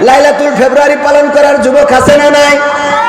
লাইলাতুল ফেব্রুয়ারি পালন করার যুবক আছে না নাই?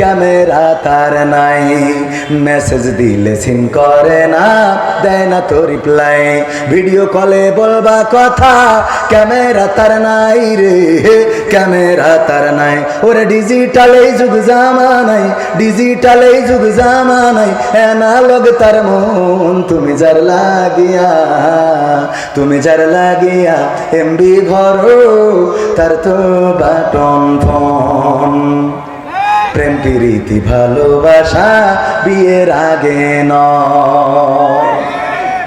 ক্যামেরা তার নাই। মেসেজ দিলে সিন করে না, দেয় না তো রিপ্লাই ভিডিও কলে বলবা কথা, ক্যামেরা তার নাই রে। ক্যামেরা তার নাই। ওরে ডিজিটাল যুগ জামানাই ডিজিটাল এই যুগ জামানাই অ্যানালগ তার মন তুমি যার লাগিয়া, তুমি যার লাগিয়া এমবি ভরো তার তো বাটন ফোন। প্রেম, প্রীতি, ভালোবাসা বিয়ের আগে ন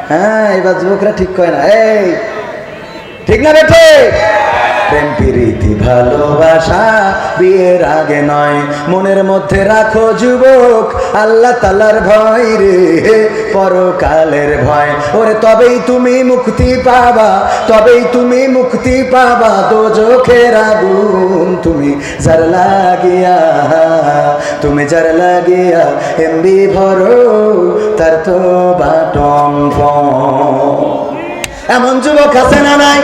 হ্যাঁ এবার যুবকরা ঠিক কয় না। এই, ঠিক না বেঠে প্রেম, প্রীতি, ভালোবাসা বিয়ের আগে নয়। মনের মধ্যে রাখো যুবক, আল্লাহ তালার ভয় রে, পরকালের ভয়। ওরে, তবেই তুমি মুক্তি পাবা, তবেই তুমি মুক্তি পাবা তো চোখের আগুন। তুমি যার লাগিয়া, তুমি যার লাগিয়া এমবি ভরো, তার তো ফোন। এমন যুবক আছে না নাই?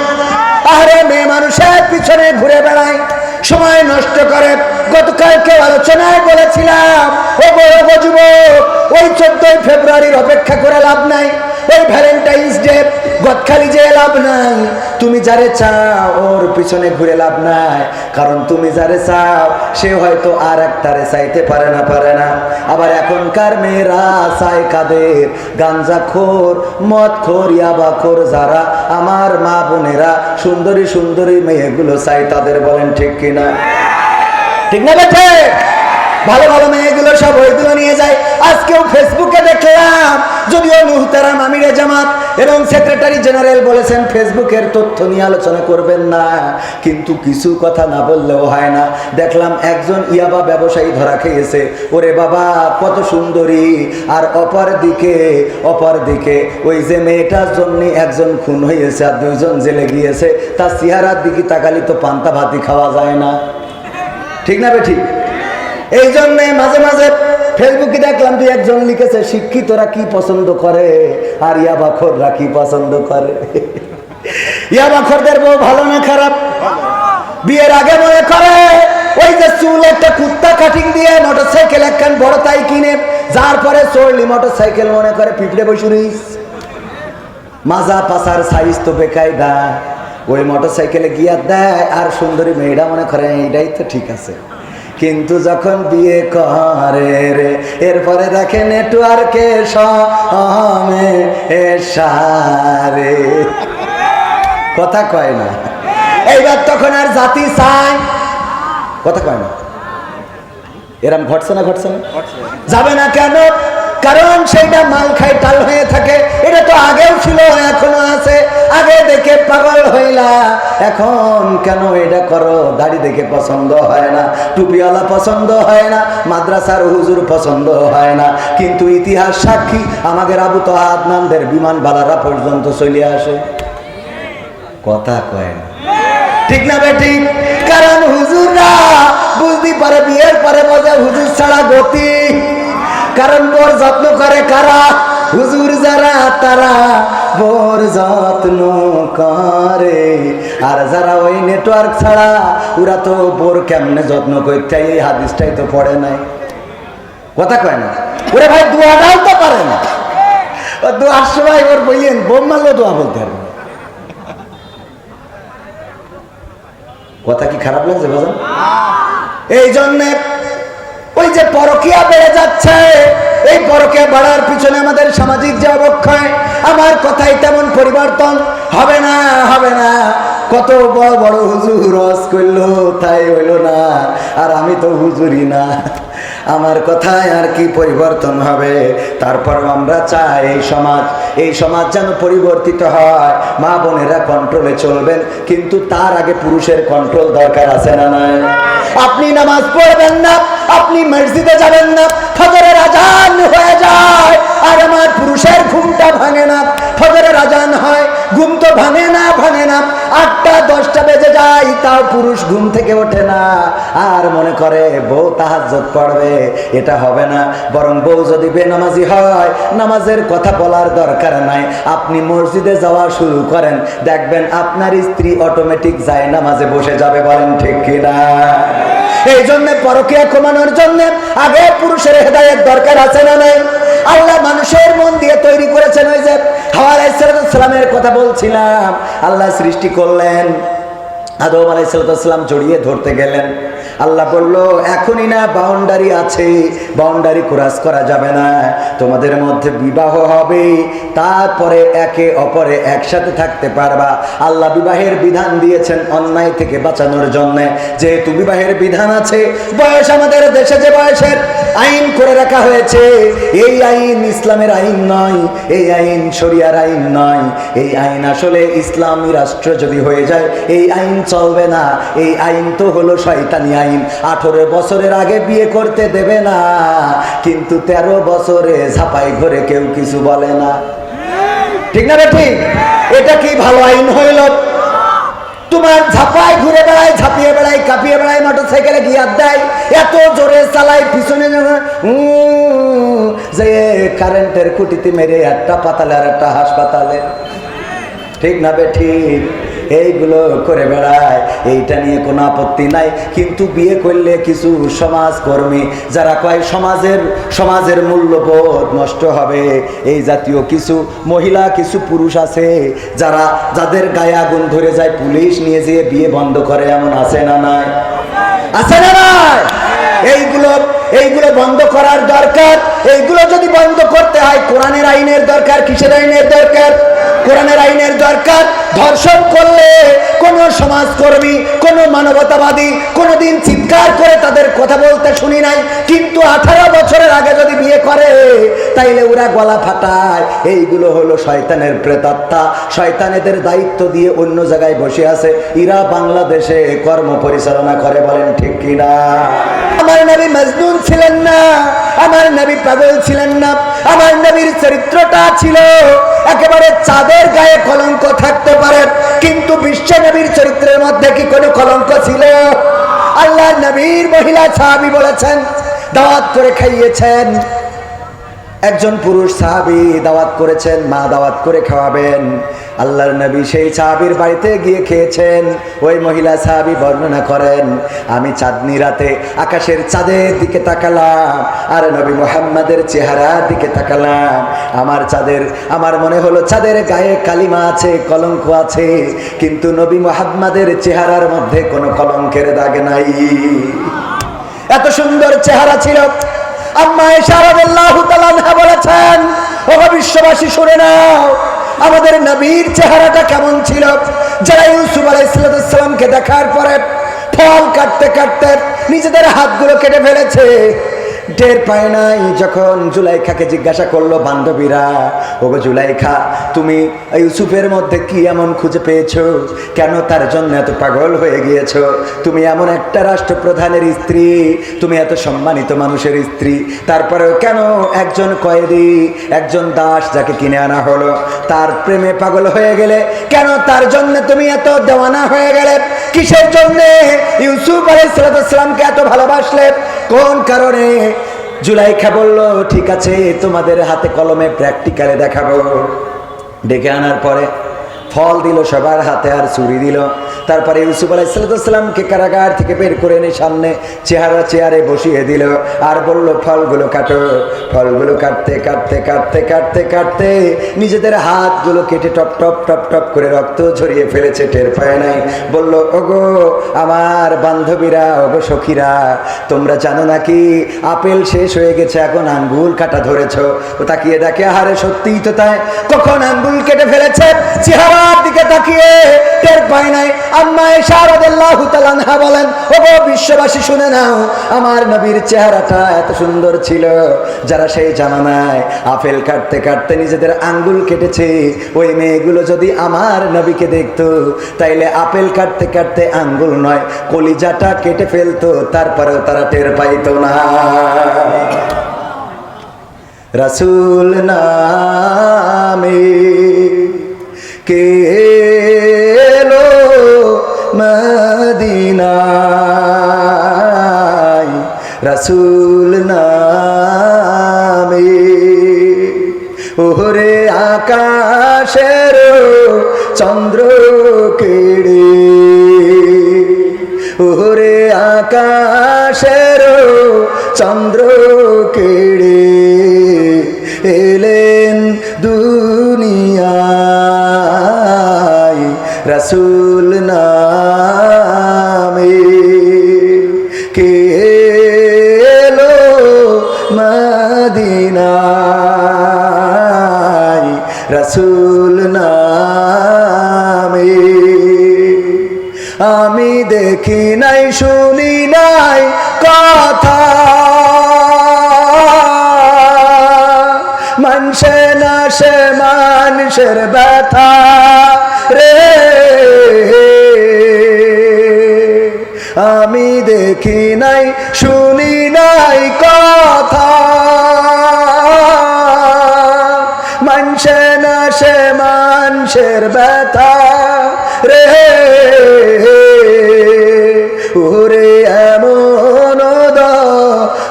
আরে, মেয়ে মানুষের পিছনে ঘুরে বেড়ায় সময় নষ্ট করে গতকালকে আলোচনায় বলেছিলাম, ও বড় যুবক, ওই চোদ্দই ফেব্রুয়ারির অপেক্ষা করে লাভ নাই। ওই ভ্যালেন্টাইন্স ডে গতখালি যে লাভ নাই। তুমি যারে চাও, ওর পিছনে ঘুরে লাভ নাই। কারণ তুমি যারে চাও, সে হয়তো আর একটারে চাইতে পারে না পারে না। আবার এখনকার মেয়েরা চায় কাদের? গাঞ্জা খোর, মদ খোর, ইয়াবা খোর, যারা আমার মা বোনেরা সুন্দরী সুন্দরী মেয়েগুলো চাই তাদের বলেন ঠিক কিনা? ঠিক না বেঠে? ভালো ভালো মেয়েগুলো সব ওইগুলো নিয়ে যায়। আজকেও ফেসবুকে দেখলাম, যদিও মুহতারাম আমিরে জামাত এবং সেক্রেটারি জেনারেল বলেছেন ফেসবুকের তথ্য নিয়ে আলোচনা করবেন না। কিন্তু কিছু কথা না বললেও হয় না। দেখলাম একজন ইয়াবা ব্যবসায়ী ধরা খেয়েছে। ওরে বাবা, কত সুন্দরী। আর অপর দিকে অপর দিকে, ওই যে মেয়েটার জন্য একজন খুন হয়েছে আর দুইজন জেলে গিয়েছে। তার চেহারার দিকে তাকালি তো পান্তা ভাতি খাওয়া যায় না। ঠিক না বে ঠিক? এই জন্য মাঝে মাঝে ফেসবুকে দেখলাম দুই একজন লিখেছে, শিক্ষিতরা কি পছন্দ করে আর ইয়াবাখররা কি পছন্দ করে? ইয়াবাখরদের বউ ভালো না খারাপ? বিয়ের আগে মনে করে, ওই যে চুল, একটা কুত্তা কাটিং দিয়ে মোটর সাইকেল একখান বড় তাই কিনে, যার পরে চড়লি মোটর সাইকেল মনে করে পিঁপড়ে বসুরিস মাজা পাসার সাইজ তো বেকায়দা। ওই মোটর সাইকেলে গিয়া দেয় আর সুন্দরী মেয়েটা মনে করে এইটাই তো ঠিক আছে। কিন্তু যখন বিয়ে করে রে এরপরে দেখে নেটওয়ার্কে সমে এসারে। কথা কয় না। এইবার তখন আর জাতি চায়। কথা কয় না। এরম ঘটছে না ঘটছে না? যাবে না কেন? কারণ সেইটা মাল খাই টাল হয়ে থাকে। এটা তো আগেও ছিল, এখনও আছে। আগে দেখে পাগল হইলা। এখন কেন এটা করো? দাড়ি দেখে পছন্দ হয় না, টুপিওয়ালা পছন্দ হয় না, মাদ্রাসার হুজুর পছন্দ হয় না। কিন্তু ইতিহাস সাক্ষী, আমাদের আবু তো আদনানদের বিমান বালারা পর্যন্ত চলে আসে। কথা কয় না। ঠিক না বেটি? কারণ হুজুররা বুঝতে পারে, বিয়ের পরে বোঝে হুজুর ছাড়া গতি। কারণ বোর যত্ন করে কারা? হুজুর যারা তারা বোর যত্ন করে। আর যারা ওই নেটওয়ার্ক ছাড়া ওরা তো বোর কেমনে যত্ন করতে এই হাদিসটাই তো পড়ে নাই। কথা কয় না? ওরে ভাই দোয়াটাও তো পারে না ও দোয়ার সময় ওর বললেন বোম মারলেও দোয়া বলতে পারবে কথা কি খারাপ লাগছে বাজান? এই জন্যে ওই যে পরকিয়া বেড়ে যাচ্ছে। এই পরকিয়া বাড়ার পিছনে আমাদের সামাজিক যে অবক্ষয়, আমার কথাই তেমন পরিবর্তন হবে না হবে না। কত বড় বড় হুজুর রস করল, তাই হইল না। আর আমি তো হুজুরি না। আমার কথায় আর কি পরিবর্তন হবে? তারপর আমরা চাই এই সমাজ এই সমাজ যেন পরিবর্তিত হয়। মা বোনেরা কন্ট্রোলে চলবেন, কিন্তু তার আগে পুরুষের কন্ট্রোল দরকার আছে না নাই? আপনি নামাজ পড়বেন না, আপনি মসজিদে যাবেন না, ফজরের আজান হয়ে যায়, আর আমার পুরুষের ঘুমটা ভাঙে না, ফজরের আজান হয়, ঘুম তো ভাঙে না ভাঙে না দশটা বেজে যায়, তাও পুরুষ ঘুম থেকে ওঠে না। আর মনে করে, বউ তাহাজ্জত পড়বে, এটা হবে না। বরং বউ যদি বেনামাজি হয়, নামাজের কথা বলার দরকার নাই। আপনি মসজিদে যাওয়া শুরু করেন, দেখবেন আপনার স্ত্রী অটোমেটিক যায় নামাজে বসে যাবে, বলেন ঠিক কিনা? এই জন্য পরকিয়া কমানোর জন্য আগে পুরুষের হেদায়েত দরকার আছে না নাই? আল্লাহ মানুষের মন দিয়ে তৈরি করেছেন ওই যে হাওয়া আলাইসালামের কথা বলছিলাম। আল্লাহ সৃষ্টি করলেন। আদম আলাইসালাম জড়িয়ে ধরতে গেলেন। আল্লাহ বলল, এখনই না বাউন্ডারি আছে। বাউন্ডারি ক্রস করা যাবে না। তোমাদের মধ্যে বিবাহ হবে। তারপরে একে অপরে একসাথে থাকতে পারবা। আল্লাহ বিবাহের বিধান দিয়েছেন অন্যায় থেকে বাঁচানোর জন্য। যেহেতু বিবাহের বিধান আছে, বয়স আমাদের দেশে যে বয়সের আইন করে রাখা হয়েছে, এই আইন ইসলামের আইন নয়, এই আইন শরিয়ার আইন নয়। এই আইন আসলে ইসলামী রাষ্ট্র যদি হয়ে যায়, এই আইন চলবে না। এই আইন তো হলো শয়তানি আইন। আঠেরো বছরের আগে বিয়ে করতে দেবে না। কিন্তু তেরো বছরে ঝাপাই ঘরে কেউ কিছু বলে না। ঠিক না ঠিক? এটা কি ভালো আইন হইল? তোমার ঝাপায় ঘুরে বেড়ায়, ঝাঁপিয়ে বেড়ায়, কাঁপিয়ে বেড়ায় মোটর সাইকেলে গিয়ার দেয়, এত জোরে চালায়, পিছনে যে কারেন্টের খুঁটিতে মেরে একটা পাতালে আর একটা হাসপাতালে। ঠিক না বে ঠিক? এইগুলো করে বেড়ায়, এইটা নিয়ে কোনো আপত্তি নাই। কিন্তু বিয়ে করলে কিছু সমাজকর্মী, যারা কয় সমাজের সমাজের মূল্যবোধ নষ্ট হবে, এই জাতীয় কিছু মহিলা, কিছু পুরুষ আছে, যারা, যাদের গায়ে আগুন ধরে যায়, পুলিশ নিয়ে যেয়ে বিয়ে বন্ধ করে, এমন আছে না নাই? আছে না নাই? এইগুলো এইগুলো বন্ধ করার দরকার, এইগুলো যদি বন্ধ করতে হয়, কোরআনের আইনের দরকার, কিসের আইনের দরকার? কোরআনের আইনের দরকার ধর্ষণ করলে কোন সমাজকর্মী, কোন মানবতাবাদী কোনোদিন চিৎকার করে তাদের কথা বলতে শুনি নাই। কিন্তু আঠারো বছরের আগে যদি বিয়ে করে, তাইলে ওরা গলা ফাটায়। এইগুলো হলো শয়তানের প্রেতাত্মা। শয়তানেদের দায়িত্ব দিয়ে অন্য জায়গায় বসে আছে। ইরা বাংলাদেশে কর্ম পরিচালনা করে বলেন ঠিক কিনা? আমার নবী মজনুন ছিলেন না। আমার নবী পাগল ছিলেন না। আমার নবীর চরিত্রটা ছিল একেবারে চাঁদের গায়ে কলঙ্ক থাকতে পারে। কিন্তু বিশ্ব নবীর চরিত্রের মধ্যে কি কোনো কলঙ্ক ছিল? আল্লাহ নবীর মহিলা সাহাবি বলেছেন, দাওয়াত করে খাইয়েছেন। একজন পুরুষ সাহাবি দাওয়াত করেছেন, মা দাওয়াত করে খাওয়াবেন। আল্লাহর নবী সেই সাহাবির বাড়িতে গিয়ে খেয়েছেন। ওই মহিলা সাহাবি বর্ণনা করেন, আমি চাঁদনি রাতে আকাশের চাঁদের দিকে তাকালাম আর নবী মোহাম্মদের চেহারার দিকে তাকালাম। আমার চাঁদের, আমার মনে হলো চাঁদের গায়ে কালিমা আছে, কলঙ্ক আছে, কিন্তু নবী মোহাম্মদের চেহারার মধ্যে কোনো কলঙ্কের দাগ নাই। এত সুন্দর চেহারা ছিল। আম্মা তাআলা বলেছেন ও বিশ্ববাসী, শুনে নাও আমাদের নবীর চেহারাটা কেমন ছিল? যারা ইউসুফ আলাইসালামকে সালামকে দেখার পরে ফল কাটতে কাটতে নিজেদের হাতগুলো কেটে ফেলেছে। টের পায় নাই যখন জুলাইখাকে জিজ্ঞাসা করল বান্ধবীরা, ওগো জুলাইখা, তুমি ইউসুফের মধ্যে কি এমন খুঁজে পেয়েছ? কেন তার জন্য এত পাগল হয়ে গিয়েছো? তুমি এমন একটা রাষ্ট্রপ্রধানের স্ত্রী, তুমি এত সম্মানিত মানুষের স্ত্রী। তারপরেও কেন একজন কয়েদি, একজন দাস যাকে কিনে আনা হলো? তার প্রেমে পাগল হয়ে গেলে কেন তার জন্য তুমি এত দেওয়ানা হয়ে গেলে? কিসের জন্য ইউসুফ আলাইসালামকে এত ভালোবাসলে? কোন কারণে জুলাইখা বলল ঠিক আছে তোমাদের হাতে কলমে প্র্যাকটিক্যালে দেখাবো। ডেকে আনার পরে ফল দিল, সবার হাতে আর চুরি দিল। তারপরে ইউসুফ আলাইসালামকে কারাগার থেকে বের করে এনে সামনে চেহারা চেয়ারে বসিয়ে দিল। আর বলল, ফলগুলো কাটো, ফলগুলো কাটতে কাটতে কাটতে কাটতে কাটতে। নিজেদের হাতগুলো কেটে টপ টপ টপ টপ করে রক্ত ঝরিয়ে ফেলেছে, টের পায় নাই। বলল, ওগো, আমার বান্ধবীরা, ওগো সখীরা, তোমরা জানো নাকি আপেল শেষ হয়ে গেছে, এখন আঙ্গুল কাটা ধরেছ? ও তাকিয়ে দেখে, আহারে, সত্যিই তো তাই। কখন আঙ্গুল কেটে ফেলেছে? চেহারা দিকে তাকিয়ে টের পাই নাই। বলেন, ওগো বিশ্ববাসী, শুনে নাও, আমার নবীর চেহারাটা এত সুন্দর ছিল। যারা সেই জামানায় আপেল কাটতে কাটতে নিজেদের আঙ্গুল কেটেছে, ওই মেয়েগুলো যদি আমার নবীকে দেখতো, তাইলে আপেল কাটতে কাটতে আঙ্গুল নয়, কলিজাটা কেটে ফেলতো, তারপরেও তারা টের পাইতো না। রসুল নামে কে এলো মদিনায়? রসুল নামে। ওরে আকাশের চন্দ্র কেড়ে রসুল নামে কে এলো মদিনায়? রসুল নামে। আমি দেখি শুনি নাই কথা। মানুষে না সে মানুষের ব্যথা। রে ওরে এমন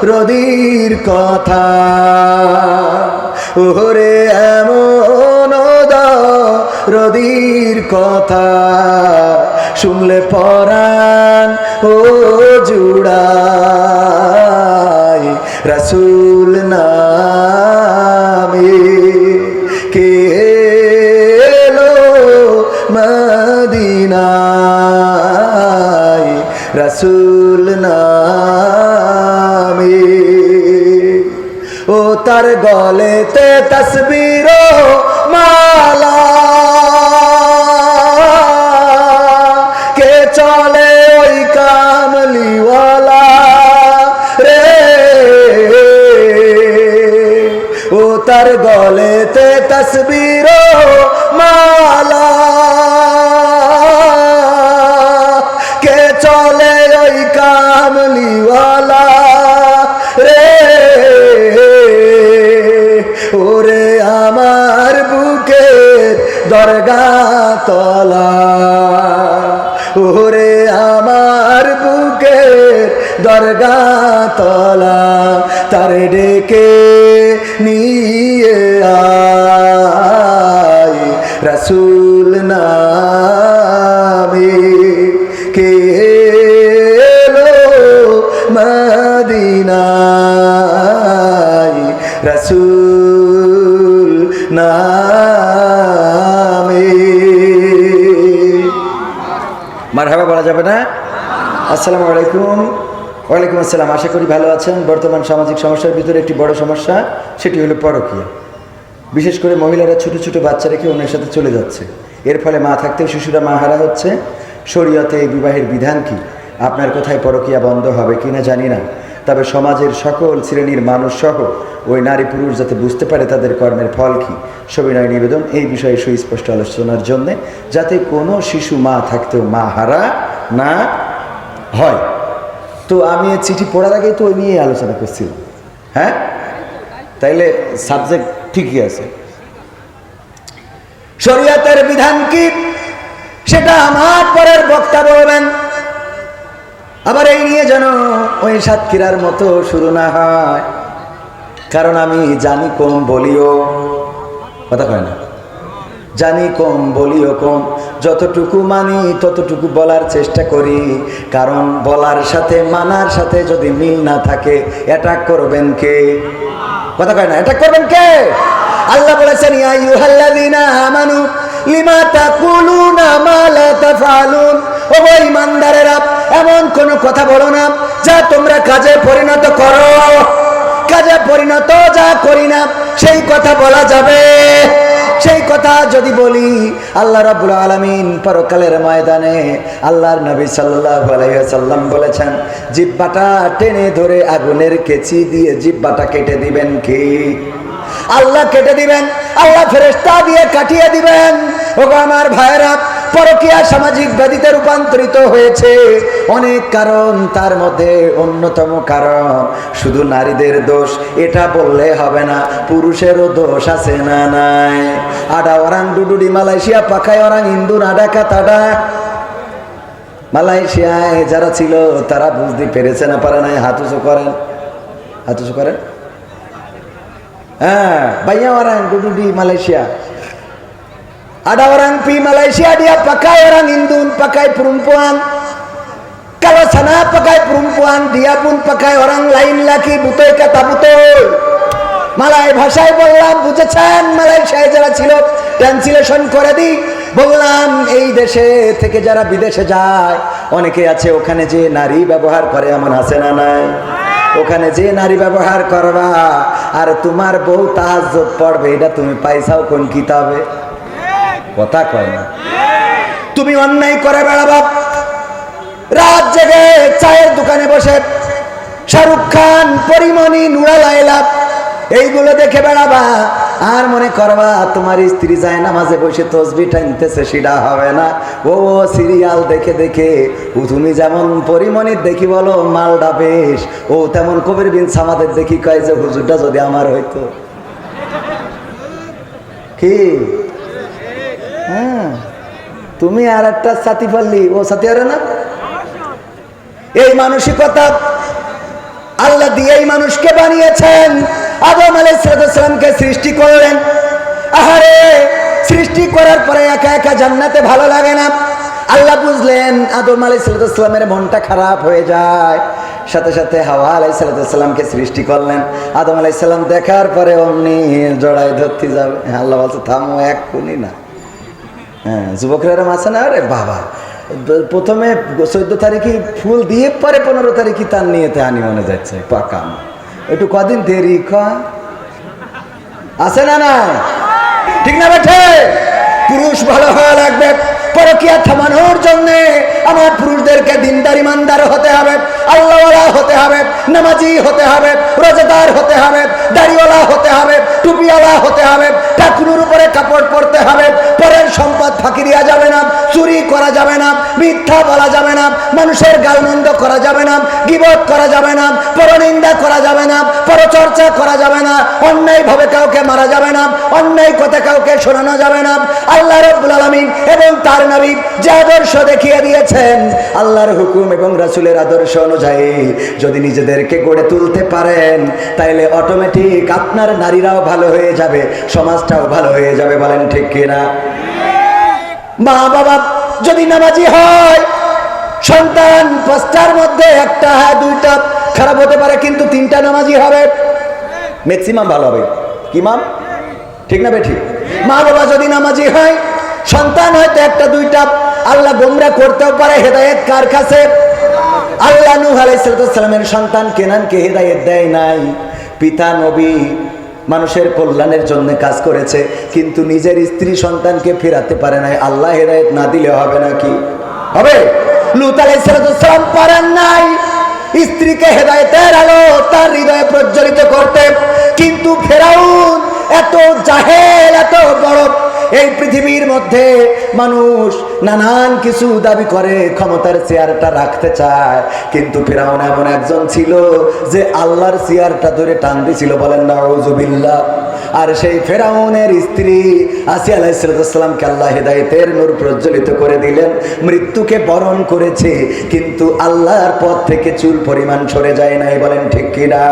রদির কথা। ওরে এমন রদির কথা। শুনলে পরাণ ও জুড়াই তার গলেতে তসবির মালা। কে চলে ওই কামলিওয়ালা রে? ও তার গলেতে তসবির মালা। তলা। ওরে আমার বুকের দরগা তলা, তার ডেকে নিয়ে আয়। রসুল নামে কে মদিনায়? রসুল যাবে না? আসসালামু আলাইকুম। ওয়ালাইকুম আসসালাম। আশা করি ভালো আছেন। বর্তমান সামাজিক সমস্যার ভিতরে একটি বড় সমস্যা, সেটি হলো পরকীয়া। বিশেষ করে মহিলারা ছোট ছোট বাচ্চা রেখে অন্যের সাথে চলে যাচ্ছে। এর ফলে মা থাকতেও শিশুরা মা হারা হচ্ছে। শরীয়তে এই বিবাহের বিধান কি? আপনার কোথায় পরকীয়া বন্ধ হবে কিনা জানি না। তবে সমাজের সকল শ্রেণির মানুষ সহ ওই নারী পুরুষ যাতে বুঝতে পারে তাদের কর্মের ফল কি, সবিনয় নিবেদন এই বিষয়ে সুস্পষ্ট আলোচনার জন্য, যাতে কোনো শিশু মা থাকতেও মা হারা না? হয়। তো আমি চিঠি পড়ার আগেই তো ওই নিয়ে আলোচনা করছিলাম। হ্যাঁ? তাইলে সাবজেক্ট ঠিকই আছে। শরীয়তের বিধান কি? সেটা আমার পরের বক্তা বলবেন। আবার এই নিয়ে যেন ওই সাতক্ষীরার মতো শুরু না হয়। কারণ আমি জানি কম বলিও। কথা কয় না? জানি কম বলিও কম। যতটুকু মানি, ততটুকু বলার চেষ্টা করি। কারণ বলার সাথে, মানার সাথে যদি মিল না থাকে অ্যাটাক করবেন কে? কথা কয় না অ্যাটাক করবেন কে? আল্লাহ বলেছেন, ইয়া আইয়ুহাল্লাযীনা আমানু, লিমা তাকুলুনা ও ঈমানদারেরা, এমন কোন কথা বলো না, যা তোমরা কাজে পরিণত করো। কাজে পরিণত যা করি না, সেই কথা বলা যাবে। সেই কথা যদি বলি, আল্লাহ রাবুল আলমিন পরকালের ময়দানে আল্লাহর নবী সাল্লাহ বলেছেন, জিব্বাটা টেনে ধরে আগুনের কেচি দিয়ে জিব্বাটা কেটে দিবেন কি? আল্লাহ কেটে দিবেন, আল্লাহ ফেরেস্তা দিয়ে কাটিয়ে দিবেন। ওগো আমার ভাইরা পরকীয়া সামাজিক ব্যাধিতে রূপান্তরিত হয়েছে। অনেক কারণ, তার মধ্যে অন্যতম কারণ। শুধু নারীদের দোষ, এটা বললে হবে না, পুরুষেরও দোষ আছে না নাই। আডা ওরাং ডুডুডি, মালয়েশিয়া পাখায় ওরাং ইন্দুর, আডা কাতাডা মালয়েশিয়ায় যারা ছিল, তারা বুঝতে পেরেছে না, পারে নাই, হাত উঁচু করেন। হাত উঁচু করেন। হ্যাঁ বাইয়া ওরাং ডুডুডি, Malaysia. Ada orang pi Malaysia, dia pakai orang Indun, pakai perempuan. Kalau sana pakai perempuan, dia pun pakai orang lain lagi. Butoy kata butoy Malay ভাষায় বললাম বুঝেছেন মালয়েশিয়ায় যারা ছিল ট্রান্সলেশন করে দিই বললাম এই দেশে থেকে যারা বিদেশে যায় অনেকে আছে ওখানে যে নারী ব্যবহার করে এমন আছে না নাই ওখানে যে নারী ব্যবহার করবা আর তোমার বউ তাহাজ্জুদ পড়বে এটা তুমি পাইছাও কোন কিতাবে কথা কয় না। তুমি অন্যায় করে বেড়াবা। রাত জেগে চায়ের দোকানে বসে শাহরুখ খান, পরিমণি, নুরা লাইলা এইগুলো দেখে বেড়াবা। আর মনে করবা, তোমার স্ত্রী যায় না মাঝে বসে তসবি টানতেছে, সেটা হবে না। ও সিরিয়াল দেখে দেখে, ও তুমি যেমন পরিমণির দেখি বলো মালটা বেশ। ও তেমন কবির বিন সামাদের দেখি কয় যে, হুজুরটা যদি আমার হইতো। কি? হ্যাঁ। তুমি আর একটা সাথী পারলি। ও সাথী আরে না? এই মানসিকতা আল্লাহ দিয়ে এই মানুষকে বানিয়েছেন। আদম আলাইসালামকে সৃষ্টি করলেন। আহারে, সৃষ্টি করার পরে একা একা জান্নাতে ভালো লাগে না। আল্লাহ বুঝলেন, আদম আলাইসালামের মনটা খারাপ হয়ে যায়। সাথে সাথে হাওয়া আলাইসালামকে সৃষ্টি করলেন। আদম আলাইসাল্লাম দেখার পরে অমনি জড়াই ধরতে যাবে। আল্লাহ বলছে, থামো, এক না। হ্যাঁ যুবকরা আছে না আরে বাবা। প্রথমে চোদ্দ তারিখে ফুল দিয়ে পরে পনেরো তারিখে তার নিয়েতে আনি মনে যাচ্ছে পাকাম একটু কদিন দেরি ক। আছে না না ঠিক না বেঠে? পুরুষ ভালো হওয়া লাগবে, পরকিয়া থামানোর জন্য আমার পুরুষদেরকে দিনদার ইমানদার হতে হবে। আল্লাহওয়ালা হতে হবে, নামাজি হতে হবে, রোজাদার হতে হবে, দাড়িওয়ালা হতে হবে, টুপিওয়ালা হতে হবে, ঠাকুরের উপরে কাপড় পরতে হবে, পরের সম্পদ ফাঁকি দেওয়া যাবে না, চুরি করা যাবে না, মিথ্যা বলা যাবে না, মানুষের গালমন্দ করা যাবে না, গিবত করা যাবে না, পরনিন্দা করা যাবে না, পরচর্চা করা যাবে না অন্যায়ভাবে কাউকে মারা যাবে না, অন্যায় কথা কাউকে শোনানো যাবে না। আল্লাহ রব্বুল আলামিন এবং তার নবী যে আদর্শ দেখিয়ে দিয়েছেন, আল্লাহর হুকুম এবং রাসূলের আদর্শ অনুযায়ী যদি নিজেদেরকে গড়ে তুলতে পারেন, তাইলে অটোমেটিক আপনার নারীরাও ভালো হয়ে যাবে, সমাজটাও ভালো হয়ে যাবে, বলেন ঠিক কিনা? মা বাবা যদি নামাজি হয়, সন্তান পাঁচটার মধ্যে একটা হ্যাঁ দুইটা, খারাপ হতে পারে, কিন্তু তিনটা নামাজি হবে। ম্যাক্সিমাম ভালো হবে। কি মাম ঠিক না বেঠি? মা বাবা যদি নামাজি হয়, সন্তান হয়তো একটা, দুইটা, আল্লাহ গোমরা করতেও পারে, হেদায়েত কার কাছে? আলাইসালামের সন্তান কেনানকে হেদায়েত দেয় নাই। পিতা নবী মানুষের কল্যাণের জন্য কাজ করেছে, কিন্তু নিজের স্ত্রী সন্তানকে ফেরাতে পারে নাই। আল্লাহ হেদায়েত না দিলে হবে নাকি? হবে। লুত আলাইসালাম পারেন নাই। স্ত্রীকে হেদায়েতের আলো তার হৃদয়ে প্রজ্বলিত করতে, কিন্তু ফেরাউন এত জাহেল, এত বড় এই পৃথিবীর মধ্যে মানুষ নানান কিছু দাবি করে, ক্ষমতার চেয়ারটা রাখতে চায়। কিন্তু ফেরাউন এমন একজন ছিল যে আল্লাহর চেয়ারটা ধরে টান দিছিল বলেন না ওজুবিল্লা আর সেই ফেরাউনের স্ত্রী আসিয়া আলাইসালামকে আল্লাহ হেদায়েতের নূর প্রজ্বলিত করে দিলেন। মৃত্যুকে বরণ করেছে, কিন্তু আল্লাহর পথ থেকে চুল পরিমাণ সরে যায় নাই, বলেন, ঠিক কিনা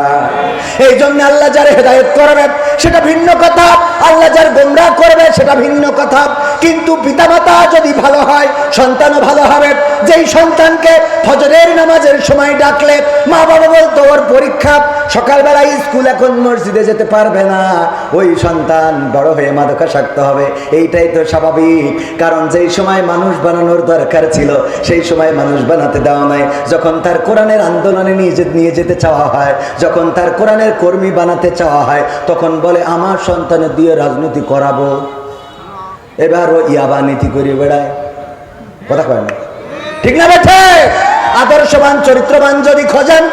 এই জন্য আল্লাহ যার হেদায়েত করবে সেটা ভিন্ন কথা। আল্লাহ যার গোমরা করবে, সেটা ভিন্ন কথা। কিন্তু পিতামাতা যদি ভালো হয়, সন্তানও ভালো হবে। যেই সন্তানকে ফজরের নামাজের সময় ডাকলে মা বাবা বলতো, ওর পরীক্ষা সকালবেলা স্কুল এখন মসজিদে যেতে পারবে না। ওই সন্তান বড় হয়ে মাদকাসক্ত হবে। এইটাই তো স্বাভাবিক। কারণ যেই সময় মানুষ বানানোর দরকার ছিল, সেই সময় মানুষ বানাতে দেওয়া নাই যখন তার কোরআনের আন্দোলনে নিয়ে নিয়ে যেতে চাওয়া হয়, যখন তার কোরআনের কর্মী বানাতে চাওয়া হয়, তখন বলে, আমার সন্তানের দিয়ে রাজনীতি করাবো। এবার ও ইয়াবা নীতি করে বেড়ায়। কথা কয় না? ঠিক না বেঠে? আদর্শবান, চরিত্রবান যদি খোঁজেন,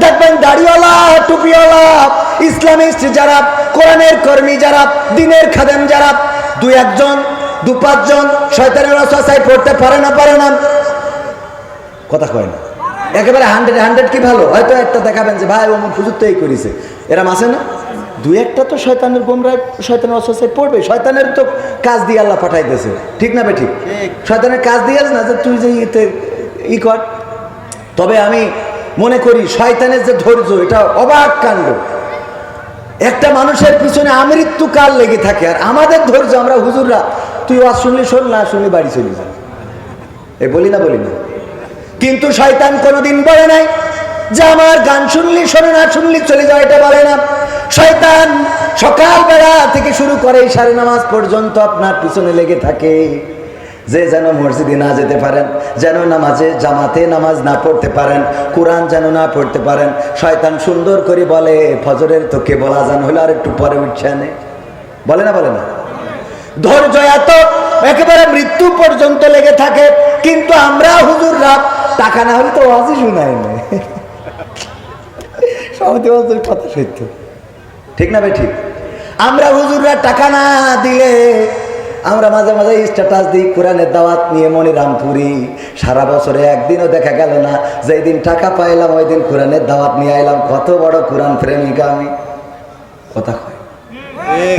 দেখবেন দাড়িওয়ালা, টুপিওয়ালা ইসলামিস্ট যারা, কোরআনের কর্মী যারা, দিনের খাদেম যারা, দুই একজন, দু পাঁচজন, শয়তানের রসায় পড়তে পারে না পারে না। কথা কয় না? একেবারে হান্ড্রেড হান্ড্রেড কি ভালো? হয়তো একটা দেখাবেন যে, ভাই অমুক হুজুর তো এই করেছে। এরা মাসে না? দুই একটা তো শয়তানের গোমরা শয়তানের অসস্যায় পড়বে। শয়তানের তো কাজ দিয়ে আল্লাহ পাঠাইতেছে। ঠিক না বে ঠিক? শয়তানের কাজ দিয়ে না যে তুই যে ইতে ই কর? তবে আমি মনে করি শয়তানের যে ধৈর্য এটা অবাক কাণ্ড। একটা মানুষের পিছনে আমৃত্যু কাল লেগে থাকে আর আমাদের ধৈর্য আমরা হুজুররা তুই ওয়াজ শুনলি শোন না শুনলি বাড়ি চলি যা। এ বলি না বলি না। কিন্তু শয়তান কোনোদিন বলে নাই যে আমার গান শুনলি, শোনে না, শুনলি, চলে যাও এটা বলে না। শয়তান সকালবেলা থেকে শুরু করে সাড়ে নামাজ পর্যন্ত আপনার পিছনে লেগে থাকে। যে যেন মসজিদে না যেতে পারেন, যেন নামাজে জামাতে নামাজ না পড়তে পারেন, কোরআন যেন না পড়তে পারেন, শয়তান সুন্দর করে বলে, ফজরের তো কে বলা যান হলে আর একটু পরে উঠছে আনে বলে না বলে না? ধৈর্য এত, একেবারে মৃত্যু পর্যন্ত লেগে থাকে, কিন্তু আমরা হুজুর হুজুররা টাকা না হলে তো ওয়াজই শুনাই না। বলতো কথা সত্য ঠিক না ভাই ঠিক। আমরা হুজুররা টাকা না দিলে আমরা মাঝে মাঝে স্ট্যাটাস দিই কোরআনের দাওয়াত নিয়ে মনে রামপুরি সারা বছরে একদিনও দেখা গেল না যেই দিন টাকা পাইলাম ওই দিন কোরআনের দাওয়াত নিয়ে আইলাম। কত বড় কোরআন প্রেমিকা আমি। কথা কয়।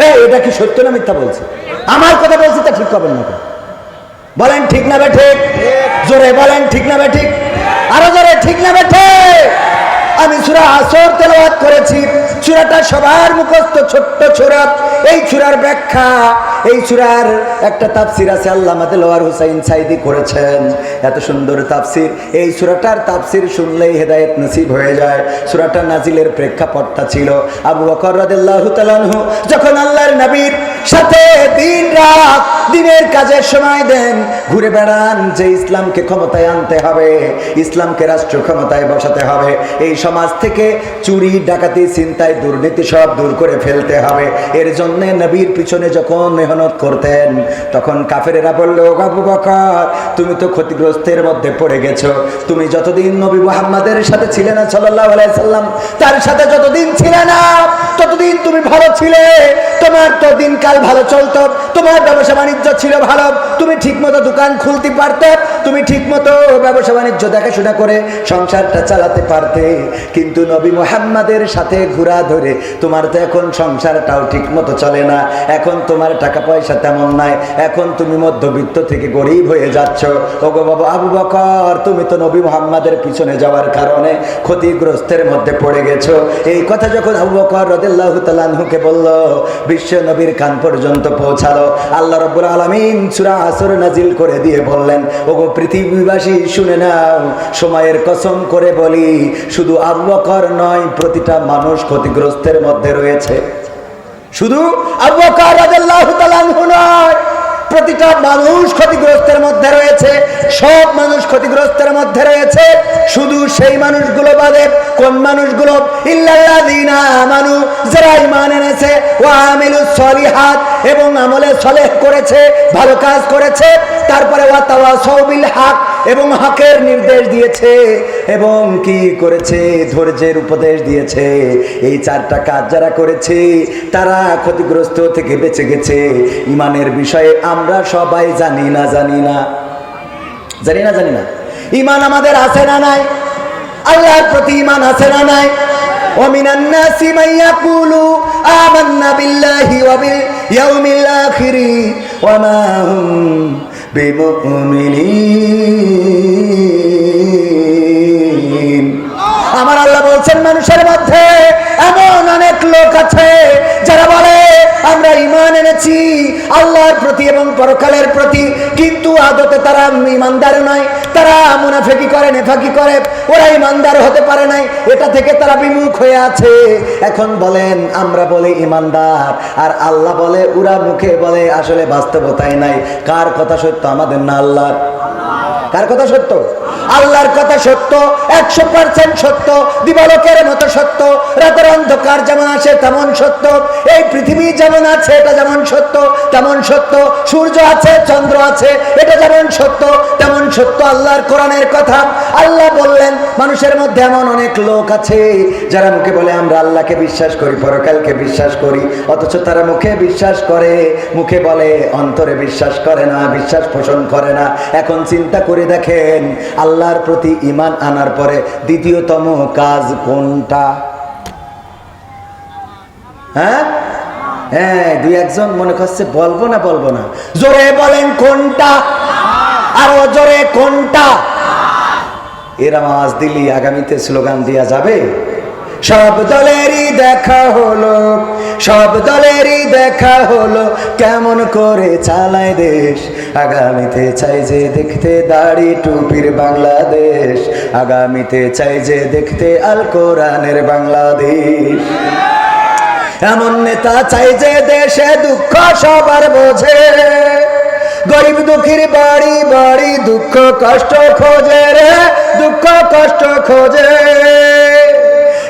এই, এটা কি সত্য না মিথ্যা বলছে? আমার কথা বলছি তা ঠিক করবেন না বলেন ঠিক না বেঠে জোরে বলেন ঠিক না বে ঠিক। আরও জোরে ঠিক না বেঠে আমি সুরা আসর তেলাওয়াত করেছি। চূড়াটা সবার মুখস্থ, ছোট্ট চূড়া এই চূড়ার ব্যাখ্যা, এই চূড়ার একটা তাফসির আছে আল্লাহ দেলোয়ার হুসাইন সাইদি করেছেন। এত সুন্দর তাফসির। এই চূড়াটার তাফসির শুনলেই হেদায়েত নসিব হয়ে যায়। চূড়াটা নাজিলের প্রেক্ষাপটটা ছিল আবু বকর রাদিয়াল্লাহু তাআলাহু যখন আল্লাহর নবীর সাথে দিন রাত দিনের কাজের সময় দেন। ঘুরে বেড়ান যে ইসলামকে ক্ষমতায় আনতে হবে, ইসলামকে রাষ্ট্র ক্ষমতায় বসাতে হবে। এই সমাজ থেকে চুরি, ডাকাতি চিন্তায় দুর্নীতি সব দূর করে ফেলতে হবে। এর জন্য নবীর পিছনে যখন মেহনত করতেন, তখন কাফেরেরা বলল আবু বকর, তুমি তো ক্ষতিগ্রস্তের মধ্যে পড়ে গেছো। তুমি যতদিন নবী মুহাম্মাদের সাথে ছিলে না, সাল্লাল্লাহু আলাইহি সাল্লাম, তার সাথে যতদিন ছিলে না, ততদিন তুমি ভালো ছিলে। তোমার তো দিনকাল ভালো চলতো, তোমার ব্যবসা বাণিজ্য ছিল ভালো, তুমি ঠিকমতো দোকান খুলতে পারতে, তুমি ঠিকমতো ব্যবসা বাণিজ্য দেখাশোনা করে সংসারটা চালাতে পারতে। কিন্তু নবী মোহাম্মদের সাথে ঘোরা ধরে তোমার তো এখন সংসারটাও ঠিকমতো চলে না, এখন তোমার টাকা পয়সা তেমন নাই, এখন তুমি মধ্যবিত্ত থেকে গরিব হয়ে যাচ্ছ। ওগো বাবা আবু বকর, তুমি তো নবী মোহাম্মদের পিছনে যাওয়ার কারণে ক্ষতিগ্রস্তের মধ্যে পড়ে গেছো। এই কথা যখন আবু বকর রদিল্লাহ তালানহুকে বলল, বিশ্ব নবীর কান পর্যন্ত পৌঁছালো। আল্লাহ রব্বুল আলমিন সুরা আসর নাজিল করে দিয়ে বললেন, ওগো পৃথিবীবাসী, শুনে নাও, সময়ের কসম করে বলি, শুধু আব্বকর নয়, প্রতিটা মানুষ ক্ষতিগ্রস্তের মধ্যে রয়েছে। শুধু আবু বকর রাদিয়াল্লাহু তাআলা আনহু নয় প্রতিটা মানুষ ক্ষতিগ্রস্তের মধ্যে রয়েছে, সব মানুষ ক্ষতিগ্রস্তের মধ্যে রয়েছে, শুধু সেই মানুষগুলো বাদে কোন মানুষগুলো? আমানু, যারা ইমান এনেছে ও আমিলুস সলিহাত, এবং আমলে সলেহ করেছে, ভালো কাজ করেছে, তারপরে ওয়া তাওয়া সৌবিল হক এবং হকের নির্দেশ দিয়েছে এবং কি করেছে ধৈর্যের উপদেশ দিয়েছে এই চারটা কাজ যারা করেছে তারা ক্ষতিগ্রস্ত থেকে বেঁচে গেছে ইমানের বিষয়ে আমরা সবাই জানি না জানি না জানি না জানি না ইমান আমাদের আছে না নাই আল্লাহর প্রতি ইমান আছে না নাই ومن الناس من يقول آمنا بالله وباليوم الآخر وما هم আমার আল্লাহ বলছেন মানুষের মধ্যে এমন অনেক লোক আছে যারা বলে আমরা ইমান এনেছি, আল্লাহর প্রতি এবং পরকালের প্রতি। কিন্তু আদতে তারা ইমানদার নয়, তারা মুনাফেকি করে, নেফাকি করে। ওরা ইমানদার হতে পারে নাই, এটা থেকে তারা বিমুখ হয়ে আছে। এখন বলেন, আমরা বলি ইমানদার আর আল্লাহ বলে, ওরা মুখে বলে, আসলে বাস্তবতাই নাই। কার কথা সত্য আমাদের না আল্লাহর? কার কথা সত্য? আল্লাহর কথা সত্য, একশো পার্সেন্ট সত্য, দিবালকের মতো সত্য, রাতের অন্ধকার যেমন আছে তেমন সত্য, এই পৃথিবী যেমন আছে এটা যেমন সত্য, তেমন সত্য, সূর্য আছে, চন্দ্র আছে, এটা যেমন সত্য, তেমন সত্য আল্লাহর কোরআনের কথা। আল্লাহ বললেন, মানুষের মধ্যে এমন অনেক লোক আছে যারা মুখে বলে, আমরা আল্লাহকে বিশ্বাস করি, পরকালকে বিশ্বাস করি, অথচ তারা মুখে বিশ্বাস করে। মুখে বলে, অন্তরে বিশ্বাস করে না, বিশ্বাস পোষণ করে না। এখন চিন্তা করে দেখেন, আল্লাহর প্রতি ইমান আনার পরে দ্বিতীয়তম কাজ কোনটা? হ্যাঁ? হ্যাঁ দু একজন মনে করছে, বলব না বলব না। জোরে বলেন কোনটা? আরও জোরে কোনটা? এর আওয়াজ দিলি আগামীতে স্লোগান দেওয়া যাবে? সব দলেরই দেখা হলো, সব দলেরই দেখা হলো। কেমন করে চালায় দেশ? আগামীতে চাই যে দেখতে দাড়ি টুপির বাংলাদেশ। আগামীতে চাই যে দেখতে আল কোরআনের বাংলাদেশ। এমন নেতা চাই যে দেশে দুঃখ সবার বোঝে। গরিব দুঃখীর বাড়ি বাড়ি দুঃখ কষ্ট খোঁজে রে, দুঃখ কষ্ট খোঁজে।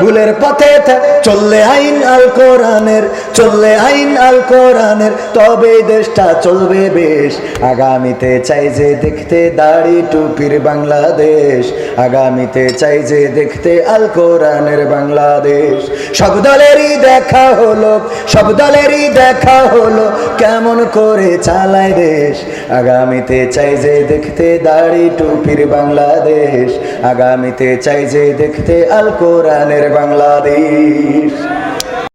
ভুলের পথে চললে আইন আল কোরআনের, চললে আইন আল কোরআনের, তবে দেশটা চলবে বেশ। আগামীতে চাই যে দেখতে দাড়ি টুপির বাংলাদেশ। আগামীতে চাই যে দেখতে আল কোরআনের বাংলাদেশ। সব দলেরই দেখা হলো, সব দলেরই দেখা হলো, কেমন করে চালায় দেশ। আগামীতে চাই যে দেখতে দাড়ি টুপির বাংলাদেশ। আগামীতে চাই যে দেখতে আল কোরআনের বাংলাদেশ।